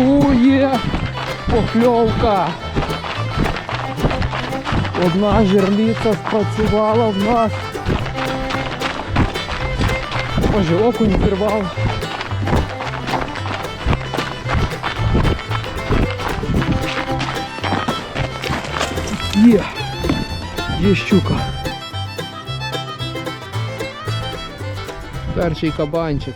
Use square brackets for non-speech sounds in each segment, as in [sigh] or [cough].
О, є! Покльовка! Одна жерліця спрацювала в нас. Боже, окунь зірвав. Є! Є щука. Перший кабанчик.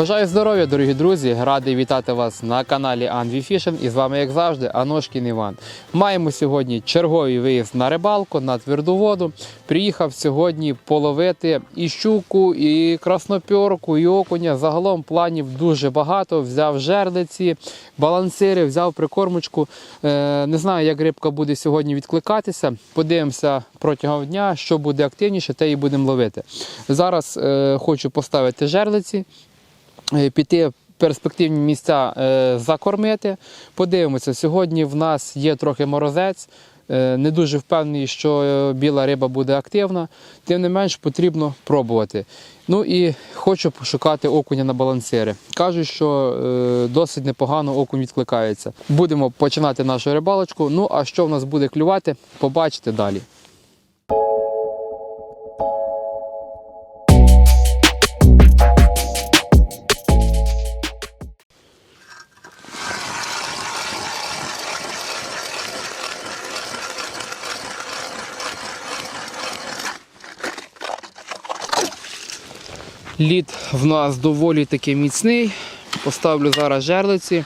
Бажаю здоров'я, дорогі друзі! Радий вітати вас на каналі Анві Фішин. І з вами, як завжди, Аношкін Іван. Маємо сьогодні черговий виїзд на рибалку на тверду воду. Приїхав сьогодні половити і щуку, і краснопьорку, і окуня. Загалом планів дуже багато. Взяв жерлиці, балансири, взяв прикормочку. Е, не знаю, як рибка буде сьогодні відкликатися. Подивимося протягом дня, що буде активніше, те і будемо ловити. Зараз е, хочу поставити жерлиці піти перспективні місця е, закормити. Подивимося, сьогодні в нас є трохи морозець. Е, Не дуже впевнений, що е, біла риба буде активна, тим не менш потрібно пробувати. Ну і хочу пошукати окуня на балансири. Кажуть, що е, досить непогано окунь відкликається. Будемо починати нашу рибалочку. Ну а що в нас буде клювати, побачите далі. Лід в нас доволі таки міцний. Поставлю зараз жерлиці.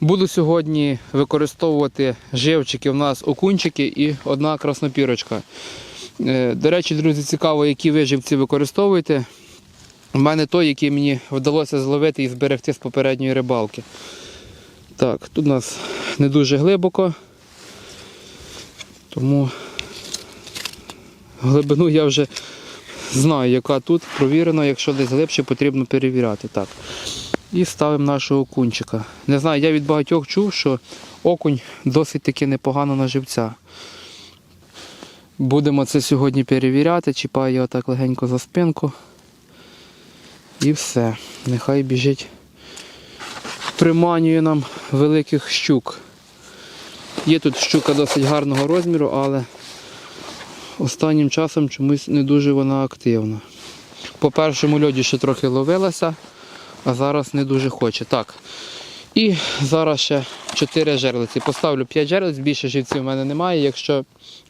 Буду сьогодні використовувати живчики. У нас окунчики і одна краснопірочка. Е, До речі, друзі, цікаво, які ви живці використовуєте. У мене той, який мені вдалося зловити і зберегти з попередньої рибалки. Так, тут у нас не дуже глибоко. Тому глибину я вже знаю, яка тут провірено, якщо десь глибше, потрібно перевіряти. Так. І ставимо нашого окунчика. Не знаю, я від багатьох чув, що окунь досить таки непогано на живця. Будемо це сьогодні перевіряти, чіпаю його так легенько за спинку. І все. Нехай біжить. Приманює нам великих щук. Є тут щука досить гарного розміру, але Останнім часом чомусь не дуже вона активна. По першому льоді ще трохи ловилася, а зараз не дуже хоче. Так. І зараз ще 4 жерлиці. Поставлю 5 жерлиць, більше живців в мене немає. Якщо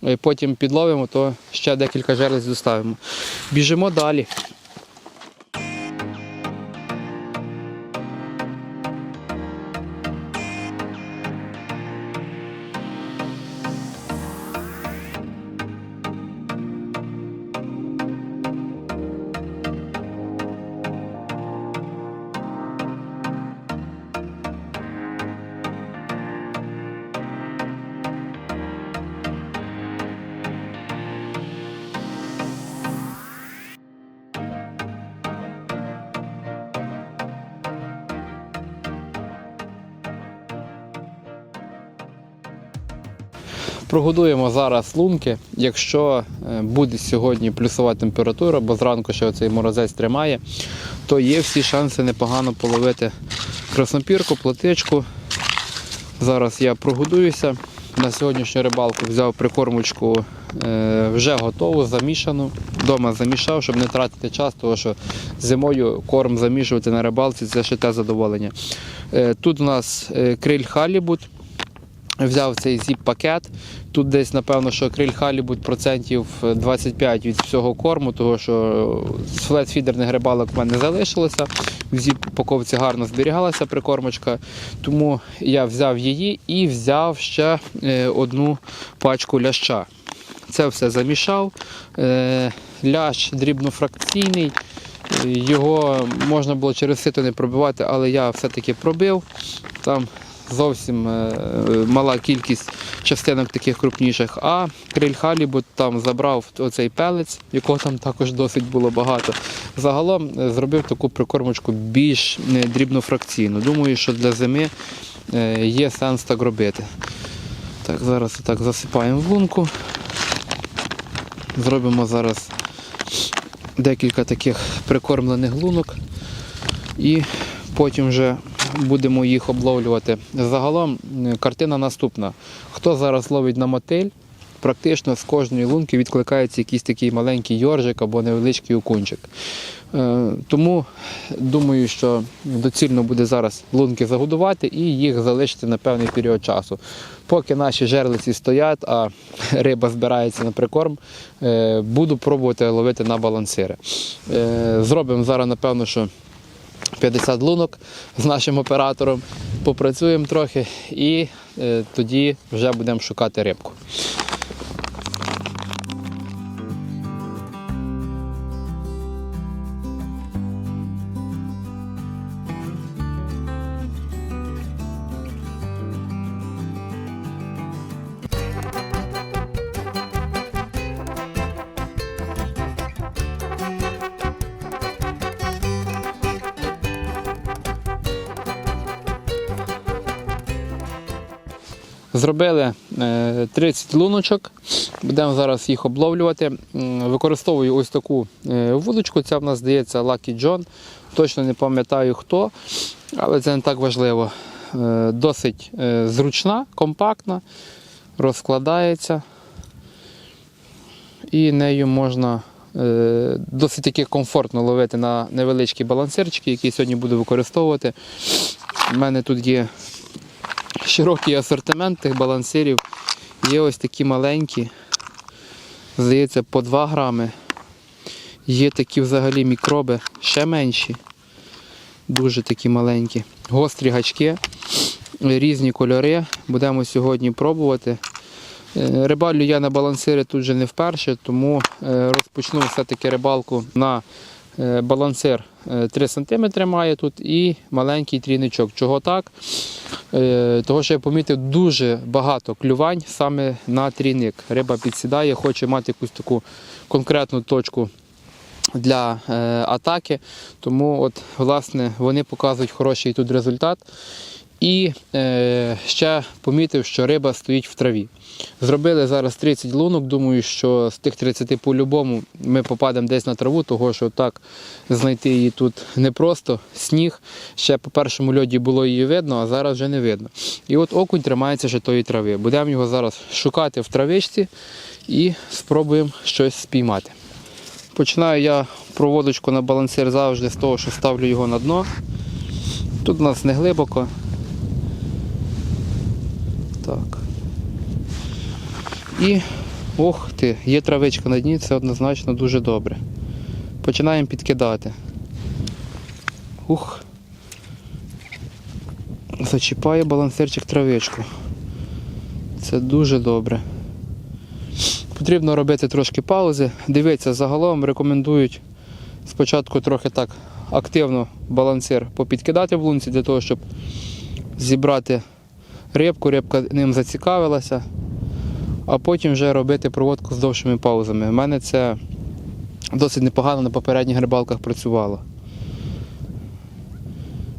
е, потім підловимо, то ще декілька жерлиць доставимо. Біжимо далі. Прогодуємо зараз лунки. Якщо е, буде сьогодні плюсова температура, бо зранку ще цей морозець тримає, то є всі шанси непогано половити краснопірку, плотичку. Зараз я прогодуюся. На сьогоднішню рибалку взяв прикормочку е, вже готову, замішану. Дома замішав, щоб не тратити час, тому що зимою корм замішувати на рибалці це ще те задоволення. Е, Тут у нас криль халібут. Взяв цей зіп-пакет. Тут десь, напевно, що криль халібут процентів 25 від всього корму, тому що з флет-фідерних рибалок в мене залишилося. В зіп-упаковці гарно зберігалася прикормочка, тому я взяв її і взяв ще е, одну пачку ляща. Це все замішав. Е, Лящ дрібнофракційний. Його можна було через сито не пробивати, але я все-таки пробив. Там зовсім е, мала кількість частинок таких крупніших. А криль халібут там забрав оцей пелець, якого там також досить було багато. Загалом е, зробив таку прикормочку більш е, дрібнофракційну. Думаю, що для зими е, є сенс так робити. Так, зараз так засипаємо в лунку. Зробимо зараз декілька таких прикормлених лунок і потім вже будемо їх обловлювати. Загалом е, картина наступна. Хто зараз ловить на мотиль, практично з кожної лунки відкликається якийсь такий маленький йоржик або невеличкий окунчик. Е, Тому думаю, що доцільно буде зараз лунки загодувати і їх залишити на певний період часу. Поки наші жерлиці стоять, а [laughs] риба збирається на прикорм, е, буду пробувати ловити на балансири. Зробимо зараз, напевно, що 50 лунок з нашим оператором, попрацюємо трохи і е, тоді вже будемо шукати рибку. 30 луночок, будемо зараз їх обловлювати. Використовую ось таку е, вудочку. Це в нас здається Lucky John. Точно не пам'ятаю хто, але це не так важливо. Е, Досить е, зручна, компактна, розкладається. І нею можна досить таки комфортно ловити на невеличкі балансирчики, які сьогодні буду використовувати. У мене тут є широкий асортимент тих балансирів. Є ось такі маленькі, здається, по 2 грами. Є такі взагалі мікроби, ще менші, дуже такі маленькі. Гострі гачки, різні кольори. Будемо сьогодні пробувати. Е, Рибалю я на балансири тут вже не вперше, тому е, розпочну все-таки рибалку на балансир е, 3 см має тут і маленький трійничок. Чого так? Е, Того, що я помітив дуже багато клювань саме на трійник. Риба підсідає, хоче мати якусь таку конкретну точку для е, атаки. Тому от, власне, вони показують хороший тут результат. І е, ще помітив, що риба стоїть в траві. Зробили зараз 30 лунок. Думаю, що з тих 30 по-любому ми попадемо десь на траву, того що так знайти її тут непросто. Сніг. Ще по першому льоді було її видно, а зараз вже не видно. І от окунь тримається ще тої трави. Будемо його зараз шукати в травичці і спробуємо щось спіймати. Починаю я проводочку на балансир завжди з того, що ставлю його на дно. Тут у нас не глибоко. Так. І ох ти, є травичка на дні, це однозначно дуже добре. Починаємо підкидати. Ух. Зачіпає балансирчик травичку. Це дуже добре. Потрібно робити трошки паузи. Дивіться, загалом рекомендують спочатку трохи так активно балансир попідкидати в лунці для того, щоб зібрати рибку, рибка ним зацікавилася, а потім вже робити проводку з довшими паузами. У мене це досить непогано на попередніх рибалках працювало.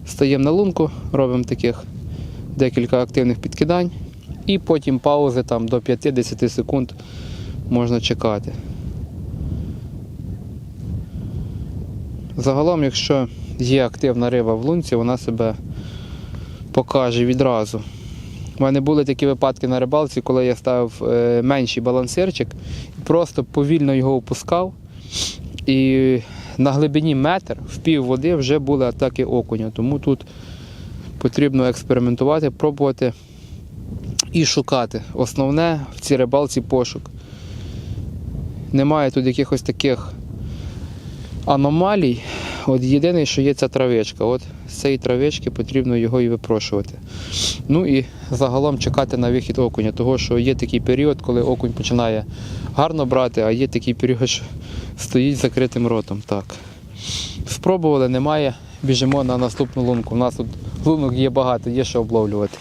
Стаємо на лунку, робимо таких декілька активних підкидань і потім паузи там, до 5-10 секунд можна чекати. Загалом, якщо є активна риба в лунці, вона себе покаже відразу. У мене були такі випадки на рибалці, коли я ставив е, менший балансирчик просто повільно його опускав. І на глибині метр в пів води вже були атаки окуня. Тому тут потрібно експериментувати, пробувати і шукати. Основне в цій рибалці пошук. Немає тут якихось таких аномалій. От єдине, що є ця травичка. От з цієї травички потрібно його і випрошувати. Ну і загалом чекати на вихід окуня, того що є такий період, коли окунь починає гарно брати, а є такий період, що стоїть закритим ротом. Так. Спробували, немає. Біжимо на наступну лунку. У нас тут лунок є багато, є що обловлювати.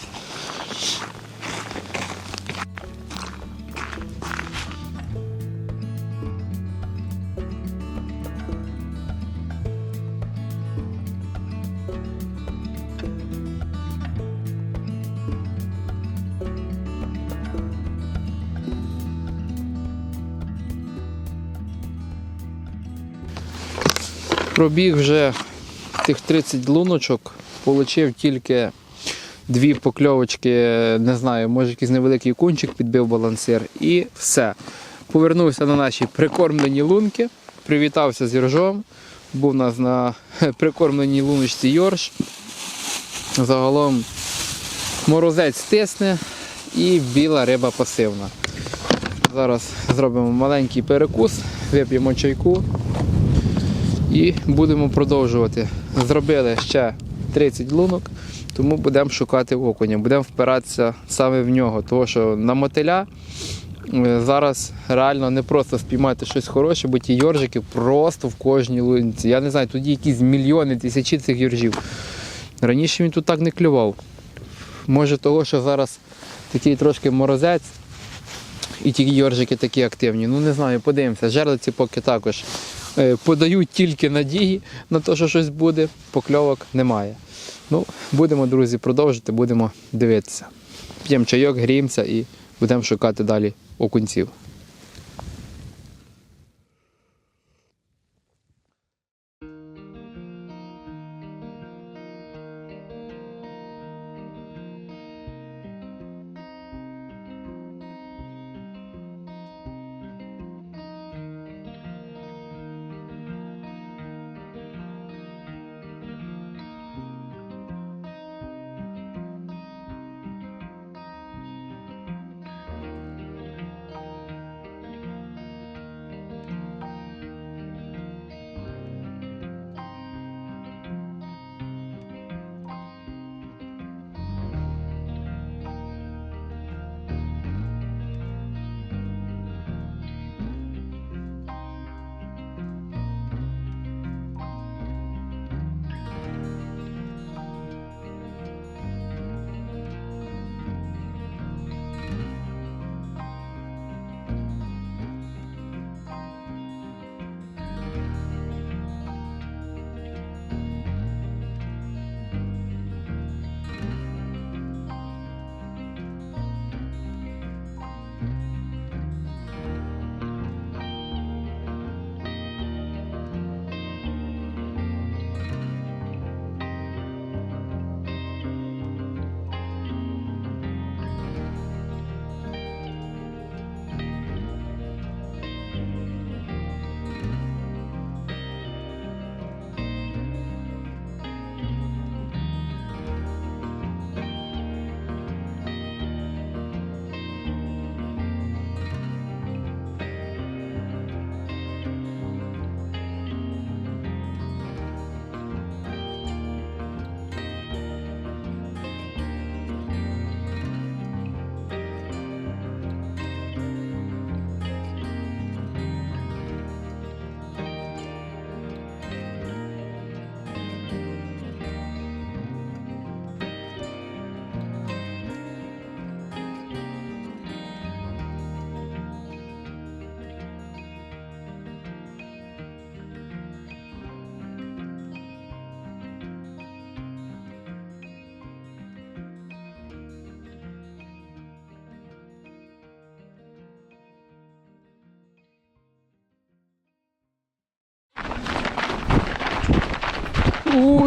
Пробіг вже цих 30 луночок отримав тільки дві покльовочки, не знаю, може якийсь невеликий кунчик підбив балансир і все. Повернувся на наші прикормлені лунки, привітався з Йоржом. Був у нас на [laughs] прикормленій луночці Йорш. Загалом морозець тисне і біла риба пасивна. Зараз зробимо маленький перекус, вип'ємо чайку і будемо продовжувати. Зробили ще 30 лунок, тому будемо шукати окуня, будемо впиратися саме в нього, тому що на мотиля е, зараз реально не просто спіймати щось хороше, бо ті йоржики просто в кожній лунці. Я не знаю, тут якісь мільйони, тисячі цих йоржів. Раніше він тут так не клював. Може того, що зараз такий трошки морозець, і ті йоржики такі активні. Ну не знаю, подивимося. Жерлиці поки також подають тільки надії на те, що щось буде, покльовок немає. Ну, будемо, друзі, продовжити, будемо дивитися. П'ємо чайок, гріємося і будемо шукати далі окунців.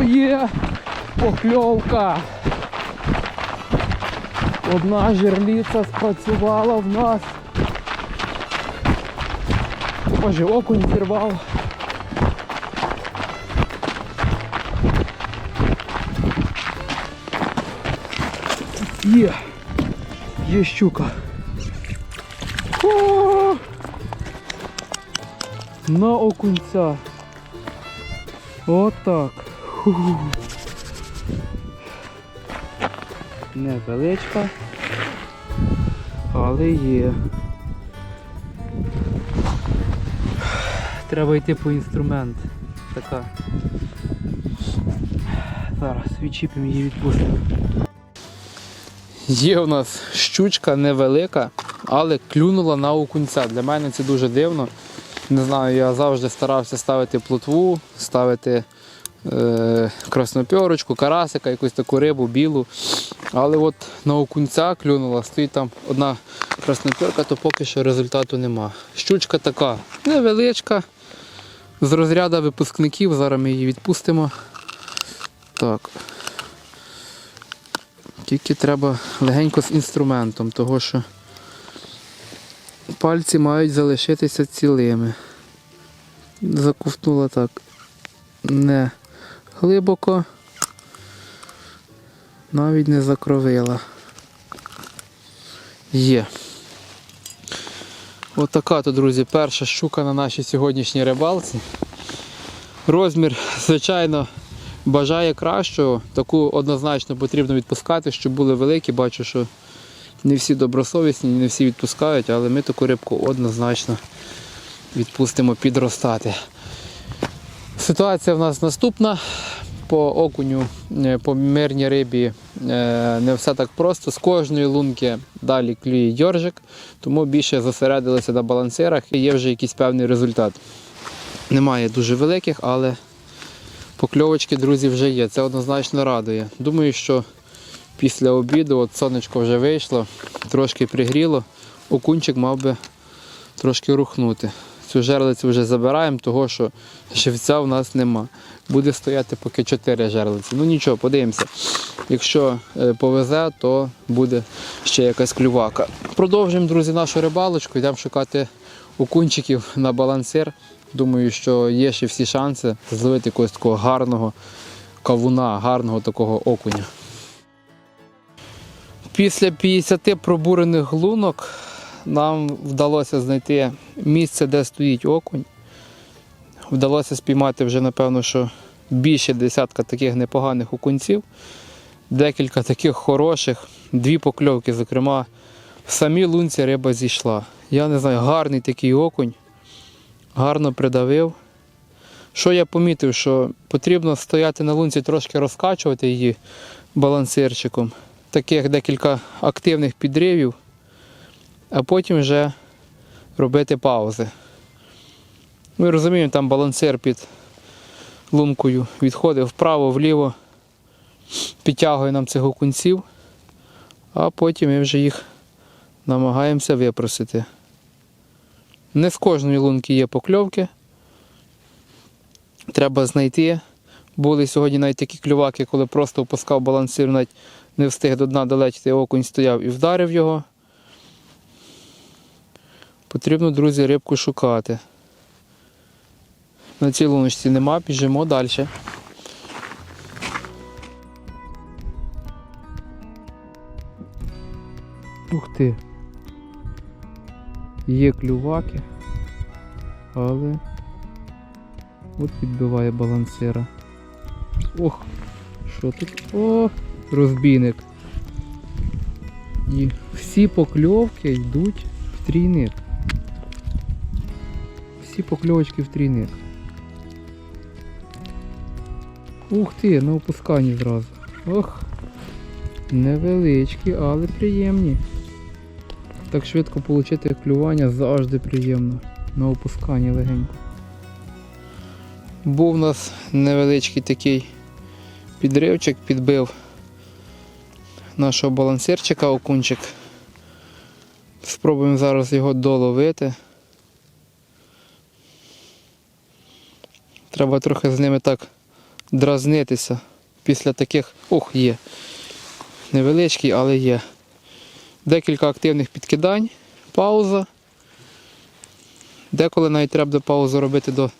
Є покльовка. Одна жерліця спрацювала в нас. Може окунь зірвав. Є. Є щука. О! На окунця. Отак. Невеличка, але є. Треба йти по інструмент. Така. Зараз відчіпимо її відпустимо. Є у нас щучка невелика, але клюнула на окунця. Для мене це дуже дивно. Не знаю, я завжди старався ставити плотву, ставити е, краснопьорочку, карасика, якусь таку рибу білу. Але от на окунця клюнула, стоїть там одна краснопьорка, то поки що результату нема. Щучка така невеличка, з розряду випускників, зараз ми її відпустимо. так. Тільки треба легенько з інструментом, того що пальці мають залишитися цілими. Заковтнула так не глибоко, навіть не закровила. Є. Отака то, друзі, перша щука на нашій сьогоднішній рибалці. Розмір, звичайно, бажає кращого. Таку однозначно потрібно відпускати, щоб були великі. Бачу, що не всі добросовісні, не всі відпускають, але ми таку рибку однозначно відпустимо підростати. Ситуація в нас наступна. По окуню, е, по мирній рибі е, не все так просто. З кожної лунки далі клює йоржик, тому більше зосередилися на балансирах і є вже якийсь певний результат. Немає дуже великих, але покльовочки, друзі, вже є. Це однозначно радує. Думаю, що після обіду от сонечко вже вийшло, трошки пригріло, окунчик мав би трошки рухнути. Цю жерлицю вже забираємо, того що живця в нас нема. Буде стояти поки 4 жерлиці. Ну нічого, подивимося. Якщо е, повезе, то буде ще якась клювака. Продовжуємо, друзі, нашу рибалочку, йдемо шукати окунчиків на балансир. Думаю, що є ще всі шанси зловити якогось такого гарного кавуна, гарного такого окуня. Після 50 пробурених лунок нам вдалося знайти місце, де стоїть окунь. Вдалося спіймати вже, напевно, що більше десятка таких непоганих окунців, декілька таких хороших, дві покльовки, зокрема, в самій лунці риба зійшла. Я не знаю, гарний такий окунь, гарно придавив. Що я помітив, що потрібно стояти на лунці, трошки розкачувати її балансирчиком. Таких декілька активних підривів, а потім вже робити паузи. Ми розуміємо, там балансир під лункою відходить вправо-вліво, підтягує нам цих окунців, а потім ми вже їх намагаємося випросити. Не з кожної лунки є покльовки. Треба знайти. Були сьогодні навіть такі клюваки, коли просто опускав балансир, навіть не встиг до дна долетіти, окунь стояв і вдарив його. Потрібно, друзі, рибку шукати. На цій луночці нема, біжимо далі. Ух ти. Є клюваки, але от підбиває балансира. Ох, що тут? О, розбійник. І всі покльовки йдуть в трійник. Всі покльовочки в трійник. Ух ти, на опусканні зразу. Ох, невеличкі, але приємні. Так швидко отримати клювання завжди приємно. На опусканні легенько. Був у нас невеличкий такий підривчик, підбив нашого балансирчика окунчик. Спробуємо зараз його доловити. Треба трохи з ними так дразнитися після таких. Ох, є. Невеличкий, але є. Декілька активних підкидань, пауза. Деколи навіть треба паузу робити до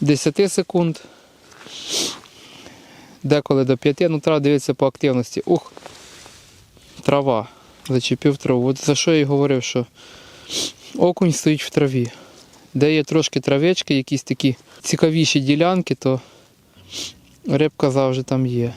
10 секунд. Деколи до 5, ну треба дивитися по активності. Ух, трава. Зачепив траву. От за що я і говорив, що окунь стоїть в траві. Де є трошки травички, якісь такі цікавіші ділянки, то рибка завжди там є.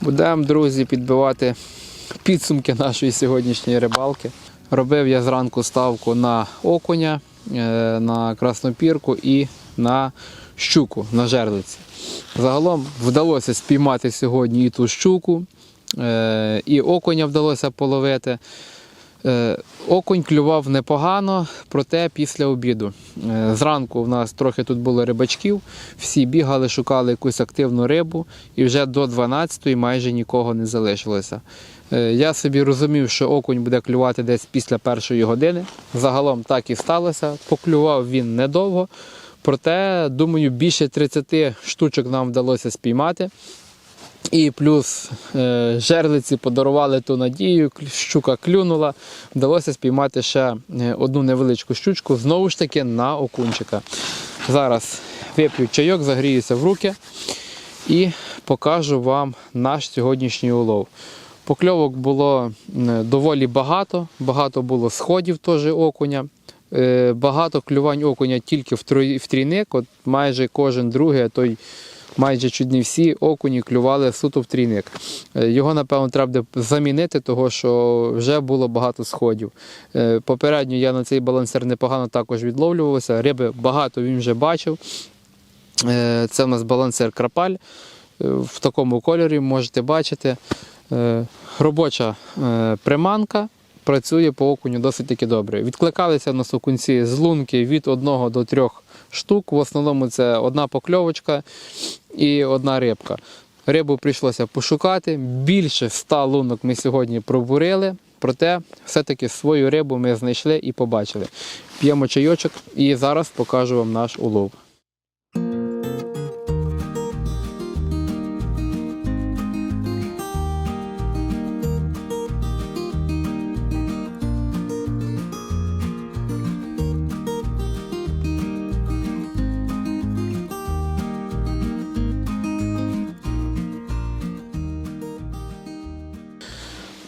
Будемо, друзі, підбивати підсумки нашої сьогоднішньої рибалки. Робив я зранку ставку на окуня, е, на краснопірку і на щуку на жерлиці. Загалом вдалося спіймати сьогодні і ту щуку, е, і окуня вдалося половити. Окунь клював непогано, проте після обіду. Е, Зранку в нас трохи тут було рибачків, всі бігали, шукали якусь активну рибу, і вже до 12-ї майже нікого не залишилося. Е, Я собі розумів, що окунь буде клювати десь після першої години. Загалом так і сталося. Поклював він недовго, проте, думаю, більше 30 штучок нам вдалося спіймати. І плюс е, жерлиці подарували ту надію, щука клюнула. Вдалося спіймати ще е, одну невеличку щучку, знову ж таки на окунчика. Зараз вип'ю чайок, загріюся в руки і покажу вам наш сьогоднішній улов. Покльовок було доволі багато, багато було сходів теж окуня. Е, Багато клювань окуня тільки в в трійник. От майже кожен другий, а той майже чуть не всі окуні клювали суто в трійник. Е, Його, напевно, треба замінити, тому що вже було багато сходів. Е, Попередньо я на цей балансер непогано також відловлювався. Риби багато він вже бачив. Е, Це в нас балансер крапаль в такому кольорі можете бачити. Робоча приманка. Працює по окуню досить таки добре. Відкликалися на сукунці з лунки від 1 до 3 штук. В основному це одна покльовочка і одна рибка. Рибу прийшлося пошукати. Більше 100 лунок ми сьогодні пробурили, проте все-таки свою рибу ми знайшли і побачили. П'ємо чайочок і зараз покажу вам наш улов.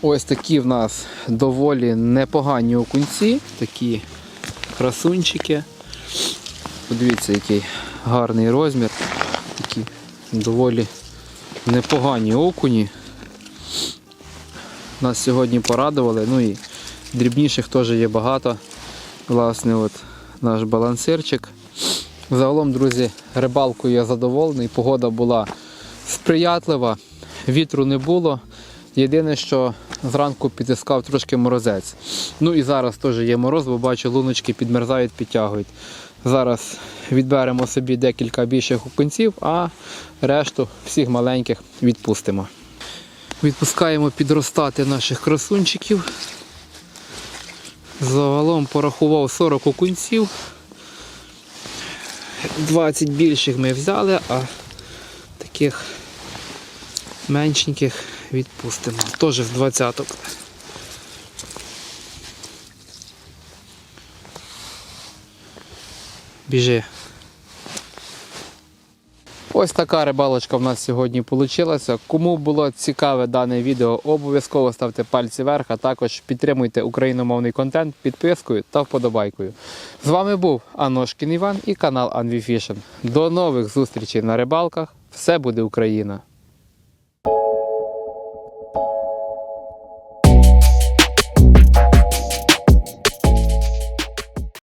Ось такі в нас доволі непогані окунці, такі красунчики. Подивіться, який гарний розмір. Такі доволі непогані окуні. Нас сьогодні порадували. Ну і дрібніших теж є багато. Власне, от наш балансирчик. Загалом, друзі, рибалкою я задоволений. Погода була сприятлива, вітру не було. Єдине, що зранку підтискав трошки морозець. Ну і зараз теж є мороз, бо бачу, луночки підмерзають, підтягують. Зараз відберемо собі декілька більших окунців, а решту всіх маленьких відпустимо. Відпускаємо підростати наших красунчиків. Загалом порахував 40 окунців. 20 більших ми взяли, а таких меншеньких відпустимо. Теж з двадцяток. Біжи. Ось така рибалочка в нас сьогодні вийшла. Кому було цікаве дане відео, обов'язково ставте пальці вверх, а також підтримуйте україномовний контент підпискою та вподобайкою. З вами був Аношкін Іван і канал Анвіфішн. До нових зустрічей на рибалках. Все буде Україна!